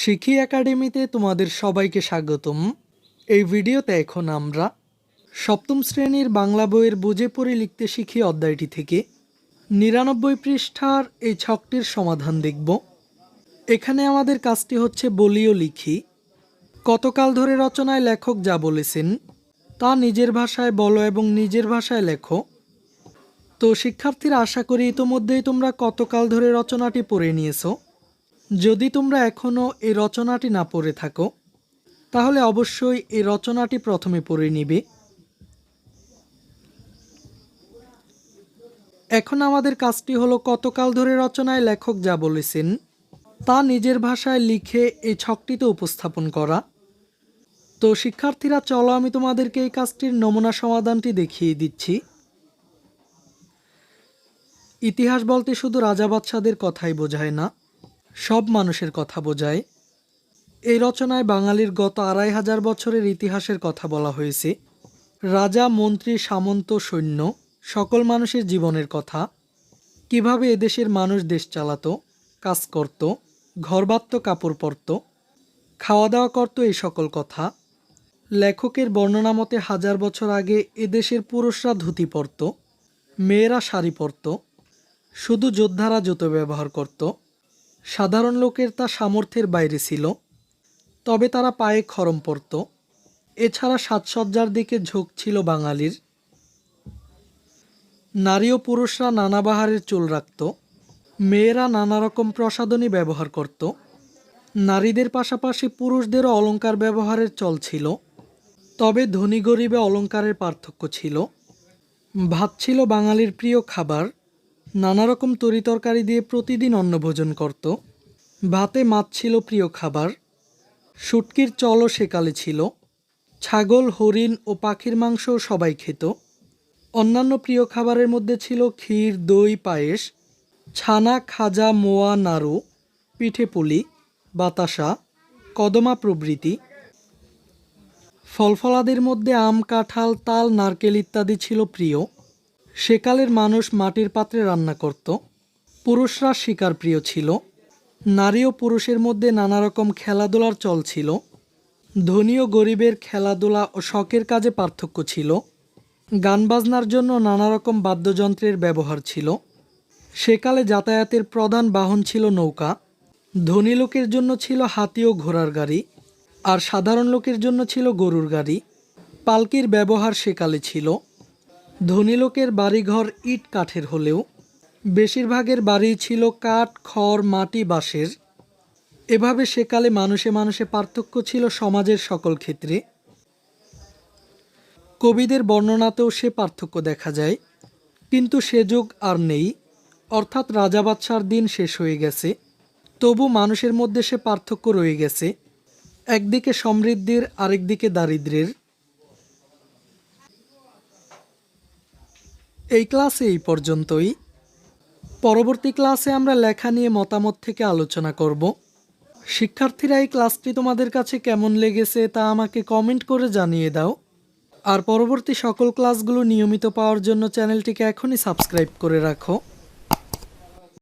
শিখি একাডেমিতে তোমাদের সবাইকে স্বাগতম। এই ভিডিওতে এখন আমরা সপ্তম শ্রেণির বাংলা বইয়ের বুঝে পড়ে লিখতে শিখি অধ্যায়টি থেকে নিরানব্বই পৃষ্ঠার এই ছকটির সমাধান দেখব। এখানে আমাদের কাজটি হচ্ছে বলিও লিখি। কতকাল ধরে রচনায় লেখক যা বলেছেন, তা নিজের ভাষায় বলো এবং নিজের ভাষায় লেখো। তো শিক্ষার্থীরা আশা করি ইতোমধ্যেই তোমরা কতকাল ধরে রচনাটি পড়ে নিয়েছো। যদি তোমরা এখনও এই রচনাটি না পড়ে থাকো, তাহলে অবশ্যই এই রচনাটি প্রথমে পড়ে নিবে। এখন আমাদের কাজটি হলো কতকাল ধরে রচনায় লেখক যা বলেছেন, তা নিজের ভাষায় লিখে এই ছকটিতে উপস্থাপন করা। তো শিক্ষার্থীরা, চলো আমি তোমাদেরকে এই কাজটির নমুনা সমাধানটি দেখিয়ে দিচ্ছি। ইতিহাস বলতে শুধু রাজা বাদশাদের কথাই বোঝায় না সব মানুষের কথা বোঝায়। এই রচনায় বাঙালির গত আড়াই হাজার বছরের ইতিহাসের কথা বলা হয়েছে। রাজা, মন্ত্রী, সামন্ত, সৈন্য, সকল মানুষের জীবনের কথা। কীভাবে এদেশের মানুষ দেশ চালাতো, কাজ করত, ঘর বাঁধত, কাপড় পরত খাওয়া দাওয়া করত, এই সকল কথা। লেখকের বর্ণনা মতে হাজার বছর আগে এদেশের পুরুষরা ধুতি পরত, মেয়েরা শাড়ি পরত, শুধু যোদ্ধারা জুতো ব্যবহার করত সাধারণ লোকের তা সামর্থ্যের বাইরে ছিল, তবে তারা পায়ে খরম পরত এছাড়া সাজসজ্জার দিকে ঝোঁক ছিল বাঙালির। নারী ও পুরুষরা নানা বাহারের চুল রাখত, মেয়েরা নানা রকম প্রসাধনী ব্যবহার করত। নারীদের পাশাপাশি পুরুষদেরও অলংকার ব্যবহারের চল ছিল, তবে ধনী গরিবে অলংকারের পার্থক্য ছিল। ভাত ছিল বাঙালির প্রিয় খাবার নানা রকম তরিতরকারি দিয়ে প্রতিদিন অন্নভোজন করত। ভাতে মাছ ছিল প্রিয় খাবার, শুটকির চলও সেকালে ছিল, ছাগল, হরিণ ও পাখির মাংস সবাই খেত। অন্যান্য প্রিয় খাবারের মধ্যে ছিল ক্ষীর, দই, পায়েস, ছানা, খাজা, মোয়া, নাড়ু, পিঠে পুলি, বাতাসা, কদমা প্রভৃতি। ফলফলাদের মধ্যে আম, কাঁঠাল, তাল, নারকেল ইত্যাদি ছিল প্রিয়। সেকালের মানুষ মাটির পাত্রে রান্না করত। পুরুষরা শিকার প্রিয় ছিল। নারী ও পুরুষের মধ্যে নানা রকম খেলাধুলার চল ছিল। ধনী ও গরিবের খেলাধুলা ও শখের কাজে পার্থক্য ছিল। গান বাজনার জন্য নানা রকম বাদ্যযন্ত্রের ব্যবহার ছিল। সেকালে যাতায়াতের প্রধান বাহন ছিল নৌকা। ধনী লোকের জন্য ছিল হাতি ও ঘোড়ার গাড়ি। আর সাধারণ লোকের জন্য ছিল গরুর গাড়ি। পালকির ব্যবহার সেকালে ছিল। ধনী লোকের বাড়িঘর ইট কাঠের হলেও বেশিরভাগের বাড়ি ছিল কাঠ, খড়, মাটি, বাঁশের। এভাবে সেকালে মানুষে মানুষে পার্থক্য ছিল সমাজের সকল ক্ষেত্রে। কবিদের বর্ণনাতেও সে পার্থক্য দেখা যায়। কিন্তু সে যুগ আর নেই। অর্থাৎ রাজা বাদশার দিন শেষ হয়ে গেছে। তবু মানুষের মধ্যে সে পার্থক্য রয়ে গেছে। একদিকে সমৃদ্ধির, আরেকদিকে দারিদ্র্যের এই ক্লাসে এই পর্যন্তই। পরবর্তী ক্লাসে আমরা লেখা নিয়ে মতামত থেকে আলোচনা করব। শিক্ষার্থীরা, এই ক্লাসটি তোমাদের কাছে কেমন লেগেছে তা আমাকে কমেন্ট করে জানিয়ে দাও। আর পরবর্তী সকল ক্লাসগুলো নিয়মিত পাওয়ার জন্য চ্যানেলটিকে এখনই সাবস্ক্রাইব করে রাখো।